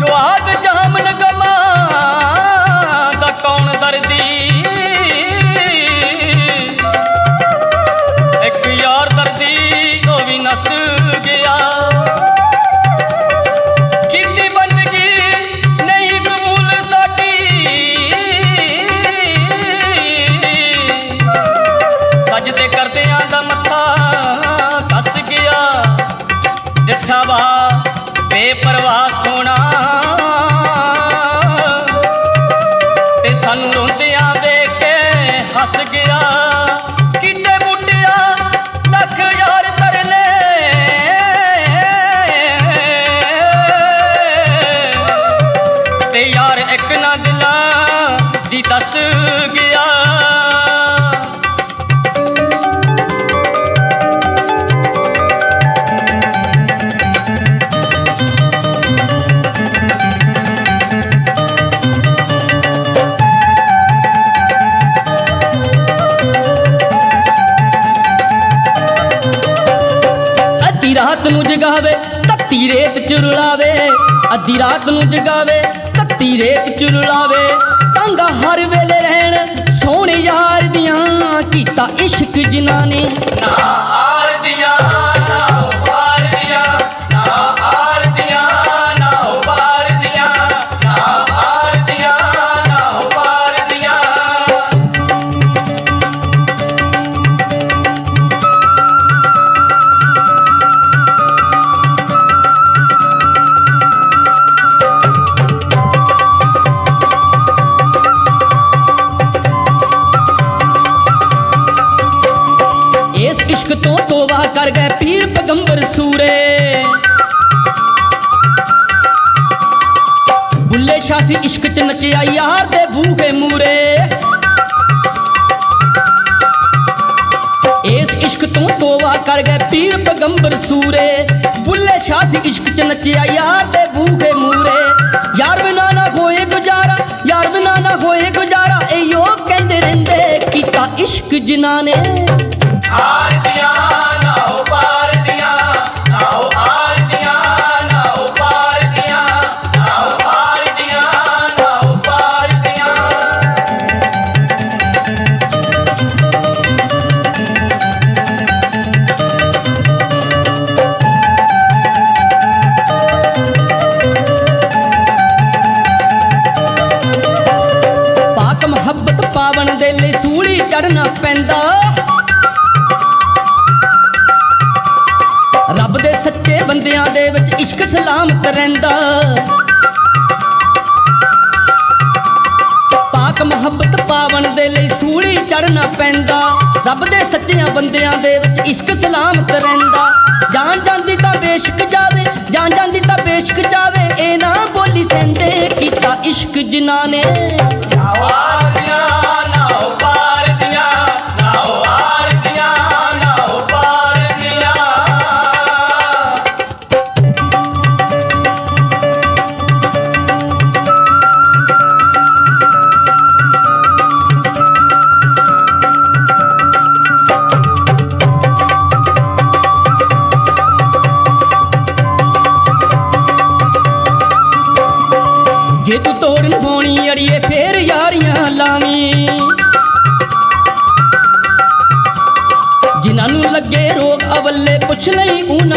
좋. ਤੱਤੀ ਰੇਤ ਚੁਰਲਾਵੇ, ਅੱਧੀ ਰਾਤ ਨੂੰ ਜਗਾਵੇ ਤੱਤੀ ਰੇਤ ਚੁਰਲਾਵੇ। ਤੰਗਾ ਹਰ ਵੇਲੇ ਰਹਿਣ ਸੋਹਣੇ ਯਾਰ ਦੀਆਂ, ਕੀਤਾ ਇਸ਼ਕ ਜਿਨ੍ਹਾਂ ਨੇ ਨਾ ਬੁੱਲੇ ਸ਼ਾਹ ਸੀ ਇਸ਼ਕ ਚ ਨੱਚਿਆ ਯਾਰ ਦੇ ਬੂਹੇ ਮੂਰੇ। ਇਸ ਇਸ਼ਕ ਤੋਂ ਤੋਬਾ ਕਰ ਗਏ ਪੀਰ ਪੈਗੰਬਰ ਸੂਰੇ। ਬੁੱਲੇ ਸ਼ਾਹ ਸੀ ਇਸ਼ਕ ਚ ਨੱਚਿਆ ਯਾਰ ਦੇ ਬੂਹੇ ਮੂਰੇ। ਯਾਰ ਬਿਨਾ ਨਾ ਹੋਏ ਗੁਜ਼ਾਰਾ, ਯਾਰ ਬਿਨਾ ਨਾ ਹੋਏ ਗੁਜ਼ਾਰਾ ਇਹੋ ਕਹਿੰਦੇ ਰਹਿੰਦੇ, ਕੀਤਾ ਇਸ਼ਕ ਜਿਨ੍ਹਾਂ ਨੇ। ਰਹਿੰਦਾ। ਪਾਕ ਮੁਹੱਬਤ ਪਾਵਨ ਦੇ ਲਈ ਸੂਲੀ ਚੜਨਾ ਪੈਂਦਾ। ਰੱਬ ਦੇ ਸੱਚਿਆਂ ਬੰਦਿਆਂ ਦੇ ਵਿੱਚ ਇਸ਼ਕ ਸਲਾਮਤ ਰਹਿੰਦਾ। ਜਾਣ ਜਾਂਦੀ ਤਾਂ ਬੇਸ਼ਕ ਜਾਵੇ ਜਾਣ ਜਾਂਦੀ ਤਾਂ ਬੇਸ਼ਕ ਜਾਵੇ। ਇਹ ਨਾ ਬੋਲੀ ਸਹਿੰਦੇ, ਕੀਤਾ ਇਸ਼ਕ ਜਿਨ੍ਹਾਂ ਨੇ। ਨਾ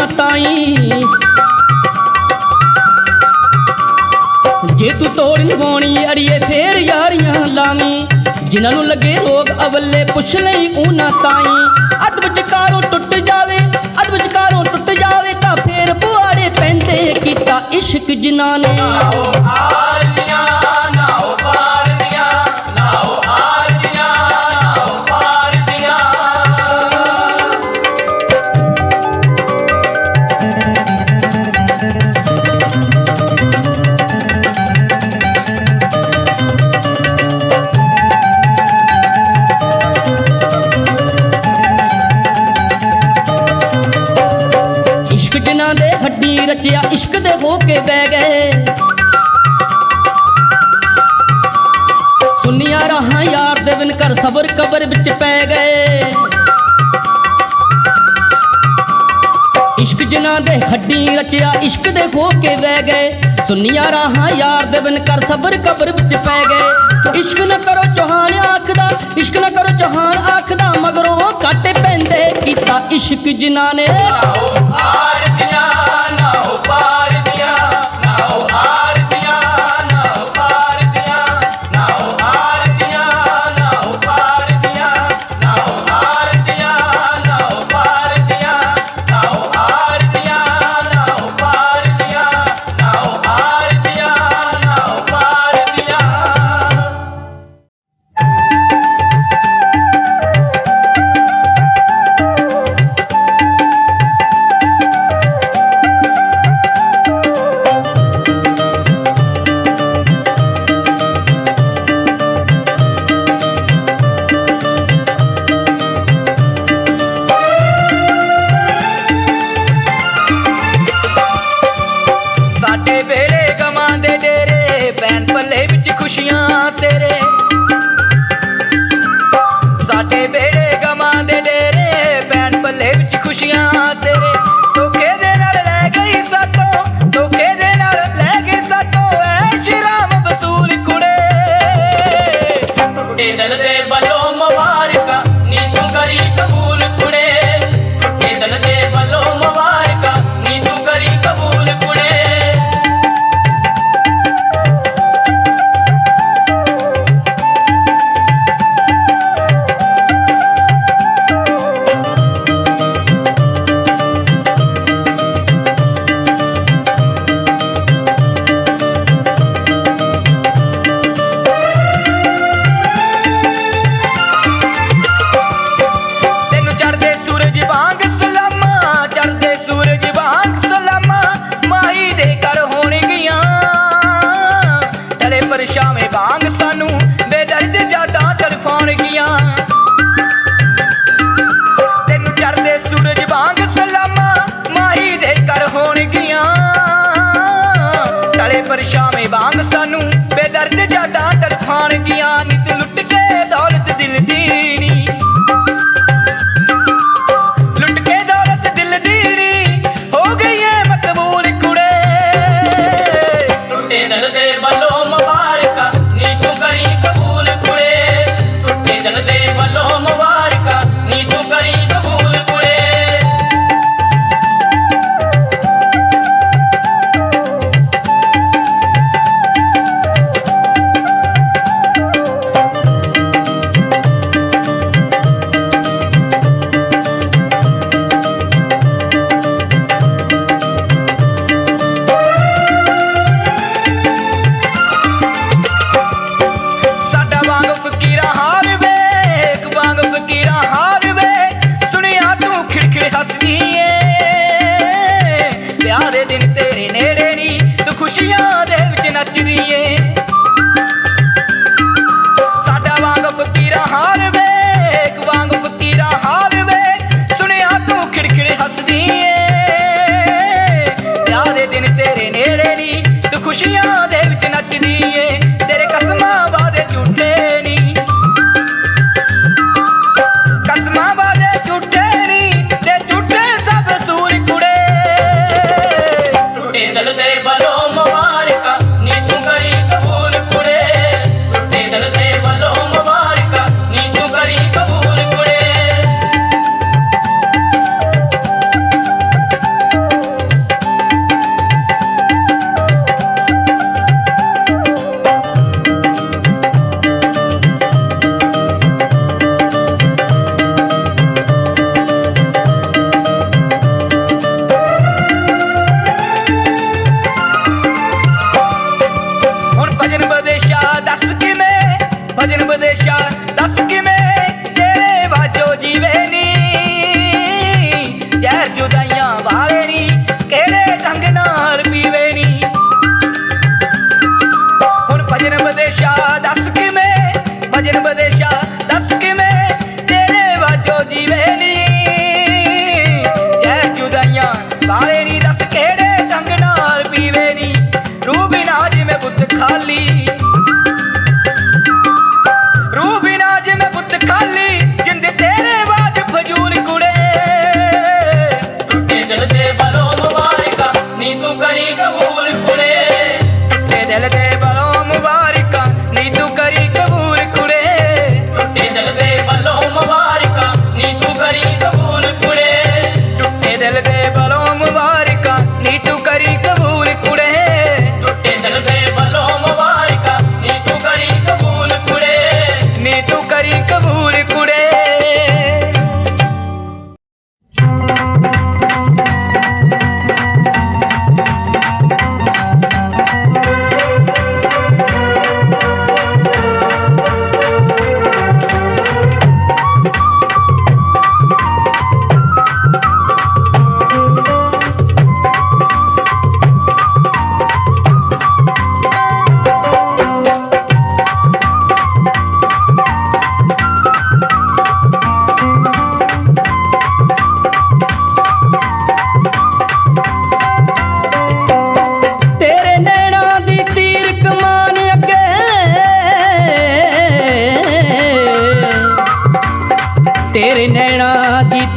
ਤਾਈ। ਜੇ ਤੂੰ ਤੋੜ ਨਿਭਾਉਣੀ ਅੜੀਏ ਫੇਰ ਯਾਰੀਆਂ ਲਾਵੀਂ। ਜਿਨ੍ਹਾਂ ਨੂੰ ਲੱਗੇ ਰੋਗ, ਅਵੱਲੇ ਪੁੱਛ ਲਈ ਉਹਨਾਂ ਤਾਈ। ਅੱਧ ਵਿਚਕਾਰੋਂ ਟੁੱਟ ਜਾਵੇ, ਅੱਧ ਵਿਚਕਾਰੋਂ ਟੁੱਟ ਜਾਵੇ, ਤਾਂ ਫੇਰ ਪੁਆੜੇ ਪੈਂਦੇ ਕੀਤਾ ਇਸ਼ਕ ਜਿਨ੍ਹਾਂ ਨੇ ਨਾ ਹੋ ਕੇ ਬਹਿ ਗਏ। ਸੁਨੀਆਂ ਰਾਹਾਂ ਯਾਰ ਦੇ ਬਿਨ ਕਰ ਸਬਰ ਕਬਰ ਵਿੱਚ ਪੈ ਗਏ। ਦੁਨੀਆ ਦੇ ਹੱਡੀ ਰਚਿਆ ਇਸ਼ਕ ਦੇ ਖੋ ਕੇ ਵਹਿ ਗਏ। ਸੁਨੀਆਂ ਰਾਹਾਂ ਯਾਰ ਦੇ ਬਿਨ ਕਰ ਸਬਰ ਕਬਰ ਵਿੱਚ ਪੈ ਗਏ। ਇਸ਼ਕ ਨਾ ਕਰੋ ਜਹਾਨ ਆਖਦਾ, ਇਸ਼ਕ ਨਾ ਕਰੋ ਜਹਾਨ ਆਖਦਾ, ਮਗਰੋਂ ਕੱਟ ਪੈਂਦੇ ਕੀਤਾ ਇਸ਼ਕ ਜਿਨ੍ਹਾਂ ਨੇ। ਨਾ ਆਰ ਦੀਆਂ ਨਾ ਉਹ ਪਾਰ ਦੀਆਂ ਨਾ ਉਹ ਆਰ ਦੁਨੀਆ ਦੇ ਵਿੱਚ ਨੱਚਦੀ ਖਾਲੀ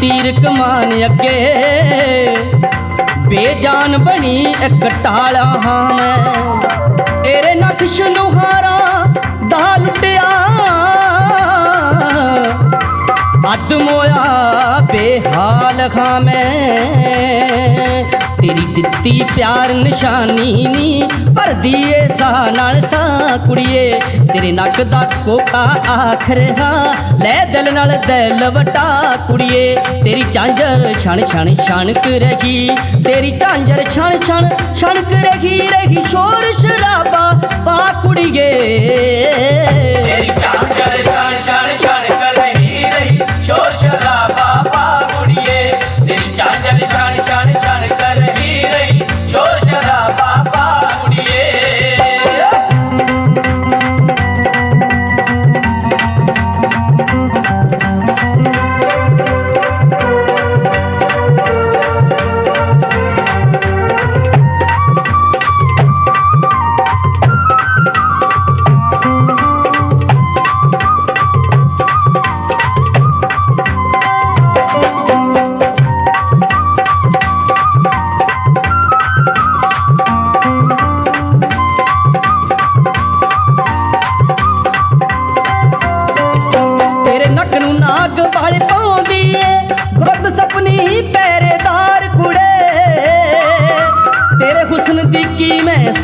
ਤੀਰ ਕਮਾਨ ਅੱਗੇ। ਬੇਜਾਨ ਬਣੀ ਇੱਕ ਟਾਲਾ ਹਾਂ ਮੈਂ। ਤੇਰੇ ਨਕਸ਼ ਨੁਹਾਰਾ ਦਾ ਲੁੱਟਿਆ। ਅੱਧ ਮੋਇਆ ਬੇਹਾਲ ਖਾਂ ਮੈਂ। ਤੇਰੀ ਦਿੱਤੀ ਪਿਆਰ ਨਿਸ਼ਾਨੀ ਨੀ ਭਰਦੀ ਏ ਸਾਹ ਨਾਲ ਸਾਹ ਕੁੜੀਏ। ਤੇਰੇ ਨੱਕ ਦਾ ਕੋਕਾ ਆਖਰ ਹਾਂ, ਲੈ ਦਿਲ ਨਾਲ ਦਿਲ ਵਟਾ ਕੁੜੀਏ। ਤੇਰੀ ਝਾਂਜਰ ਛਣ ਛਣ ਛਣਕ ਰਹੀ, ਤੇਰੀ ਝਾਂਜਰ ਛਣ ਛਣ ਛਣਕ ਰਹੀ ਰਹੀ ਸ਼ੋਰ ਸ਼ਰਾਬਾ ਪਾ ਕੁੜੀਏ। ਤੇਰੀ ਝਾਂਜਰ ਛਣ ਛਣ ਛਣ ਰਹੀ ਰਹੀ ਸ਼ੋਰ ਸ਼ਰਾਬਾ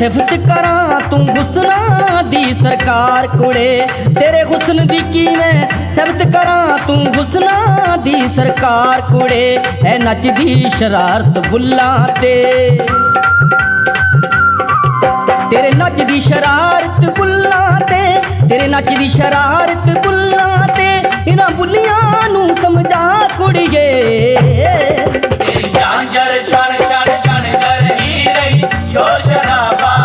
ਸਿਫਤ ਕਰਾਂ ਤੂੰ ਹੁਸਨਾ ਦੀ ਸਰਕਾਰ ਕੁੜੇ ਤੇਰੇ ਹੁਸਨ ਦੀ ਕੀ ਮੈਂ? ਸਿਫਤ ਕਰਾਂ ਤੂੰ ਹੁਸਨਾ ਦੀ ਸਰਕਾਰ ਕੁੜੇ ਹੈ ਨੱਚਦੀ ਸ਼ਰਾਰਤ ਬੁੱਲਾਂ ਤੇ। ਤੇਰੇ ਨੱਚਦੀ ਸ਼ਰਾਰਤ ਬੁੱਲਾਂ ਤੇ। ਤੇਰੇ ਨੱਚਦੀ ਸ਼ਰਾਰਤ ਬੁੱਲਾਂ ਤੇ। ਇਹਨਾਂ ਬੁੱਲੀਆਂ ਨੂੰ ਸਮਝਾ ਕੁੜੀਏ। ਰਹੀ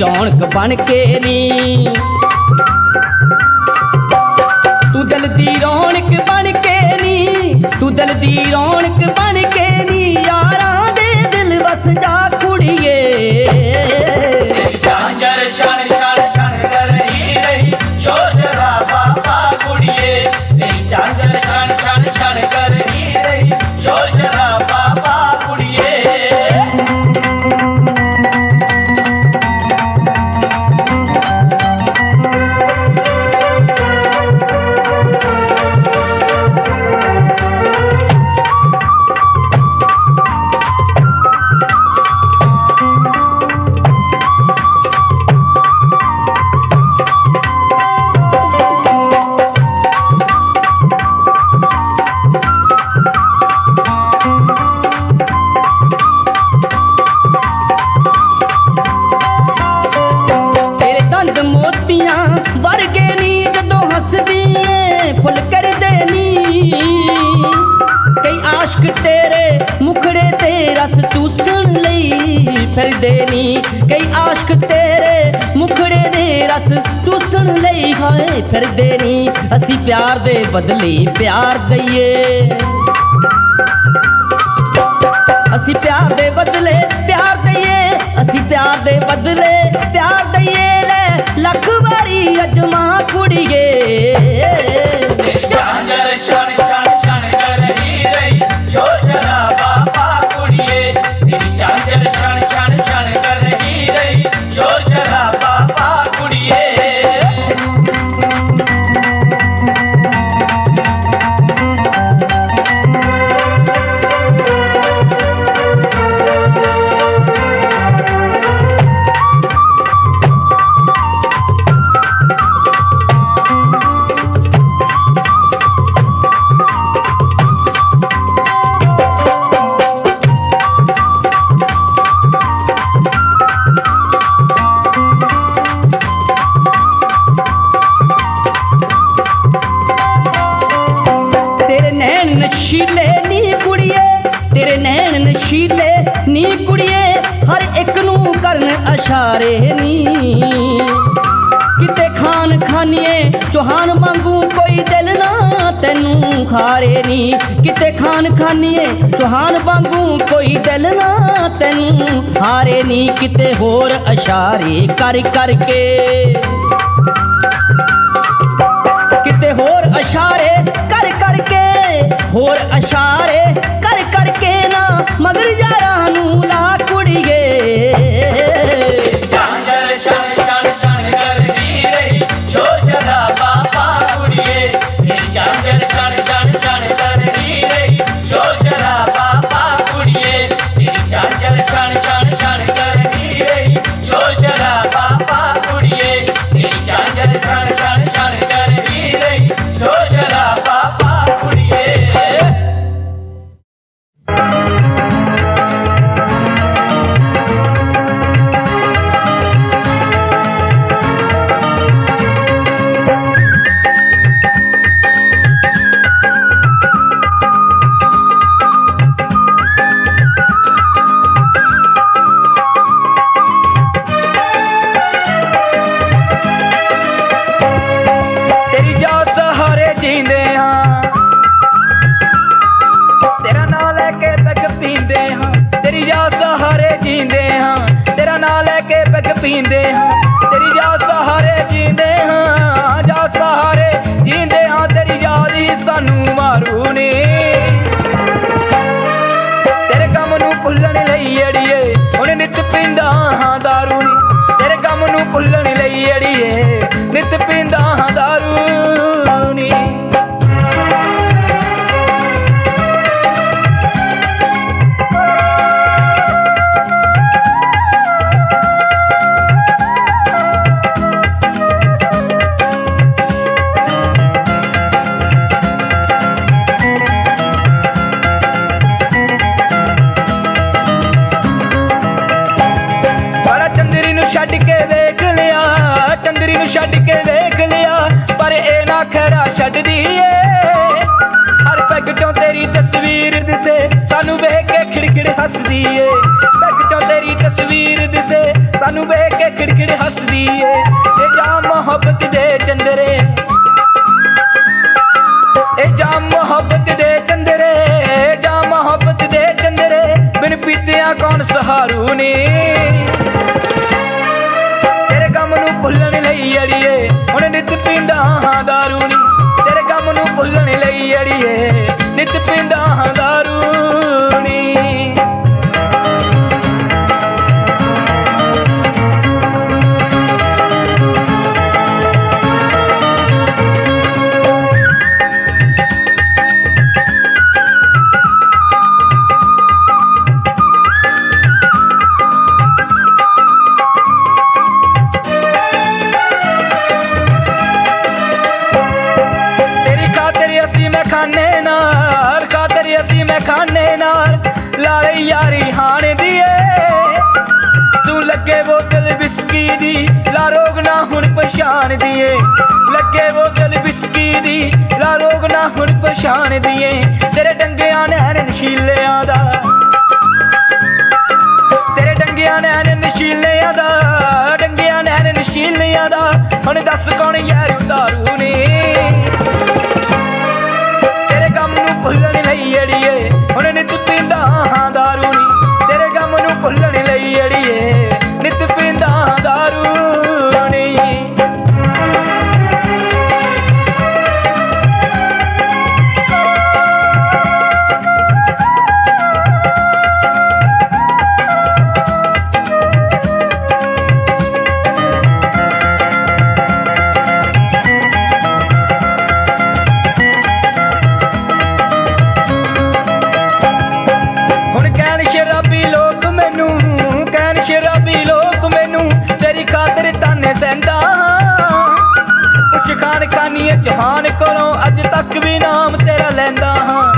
ਰੌਣਕ ਬਣ ਕੇ ਨੀ। ਤੂੰ ਦਿਲ ਦੀ ਰੌਣਕ ਬਣ ਕੇ ਨੀ। ਤੂੰ ਦਿਲ ਦੀ ਫਿਰਦੇ ਨੀ ਅਸੀਂ ਪਿਆਰ ਦੇ ਬਦਲੇ ਪਿਆਰ ਦਈਏ। ਅਸੀਂ ਪਿਆਰ ਦੇ ਬਦਲੇ ਪਿਆਰ ਦਈਏ, ਅਸੀਂ ਪਿਆਰ ਦੇ ਬਦਲੇ ਪਿਆਰ ਦਈਏ। ਤੈਨੂੰ ਨੀ। ਕਿਤੇ ਖਾਨ ਖਾਨੀਏ, ਚੋਹਾਨ ਵਾਂਗੂ ਕੋਈ ਦਿਲ ਨਾ ਤੈਨੂੰ ਖਾਰੇ ਨੀ। ਕਿਤੇ ਖਾਨ ਖਾਨੀਏ, ਚੋਹਾਨ ਵਾਂਗੂ ਕੋਈ ਦਿਲ ਨਾ ਤੈਨੂੰ ਹਾਰੇ ਨੀ। ਕਿਤੇ ਹੋਰ ਅਸ਼ਾਰੇ ਕਰ ਕਰਕੇ। ਕਿਤੇ ਹੋਰ ਅਸ਼ਾਰੇ ਕਰ ਕਰਕੇ। ਹੋਰ ਅਸ਼ਾਰੇ ਸਾਨੂੰ ਵੇਖ ਕੇ ਖਿੜਖਿੜ ਹੱਸਦੀ ਏ, ਇਹ ਜਾ ਮੁਹੱਬਤ ਦੇ ਚੰਦਰੇ। ਇਹ ਜਾ ਮੁਹੱਬਤ ਦੇ ਚੰਦਰੇ ਜਾ ਮੁਹੱਬਤ ਦੇ ਚੰਦਰੇ, ਬਿਨ ਪੀਤਿਆਂ ਕੌਣ ਸਹਾਰੂ ਨੀ। ਤੇਰੇ ਗਮ ਨੂੰ ਭੁੱਲਣ ਲਈ ਅੜੀਏ, ਹੁਣ ਨਿਤ ਪੀਂਦਾ ਹਾਂ ਦਾਰੂ ਨੀ। ਤੇਰੇ ਗਮ ਨੂੰ ਭੁੱਲਣ ਲਈ ਅੜੀਏ, ਨਿਤ ਪੀਂਦਾ ਹਾਂ ਦਾਰੂ। ਨਾ ਹੁਣ ਪਛਾਣ ਦੀਏ ਤੇਰੇ ਡੰਗਿਆਂ ਨੈਣ ਨਸ਼ੀਲਿਆਂ ਦਾ। ਤੇਰੇ ਡੰਗਿਆਂ ਨੈਣ ਨਸ਼ੀਲਿਆਂ ਦਾ, ਡੰਗਿਆਂ ਨੈਣ ਨਸ਼ੀਲਿਆਂ ਦਾ। ਹੁਣ ਦੱਸ ਕੌਣ ਯਾਰ ਉਤਾਰੂ ਨੇ? ਵਿੱਚ ਕਾਰਖਾਨੀਏ ਚੋਹਾਨ ਕੋਲੋਂ ਅੱਜ ਤੱਕ ਵੀ ਨਾਮ ਤੇਰਾ ਲੈਂਦਾ ਹਾਂ।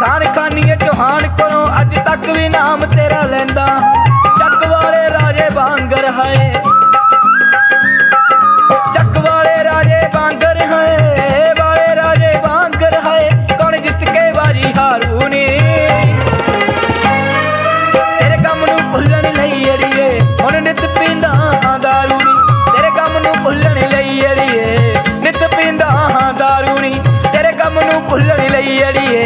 ਕਾਰਖਾਨੀਏ ਚੋਹਾਨ ਕਰੋ ਅੱਜ ਤੱਕ ਵੀ ਨਾਮ ਤੇਰਾ ਲੈਂਦਾ ਚੱਕ ਵਾਲੇ ਰਾਜੇ ਵਾਂਗਰ ਹੈ கையடியே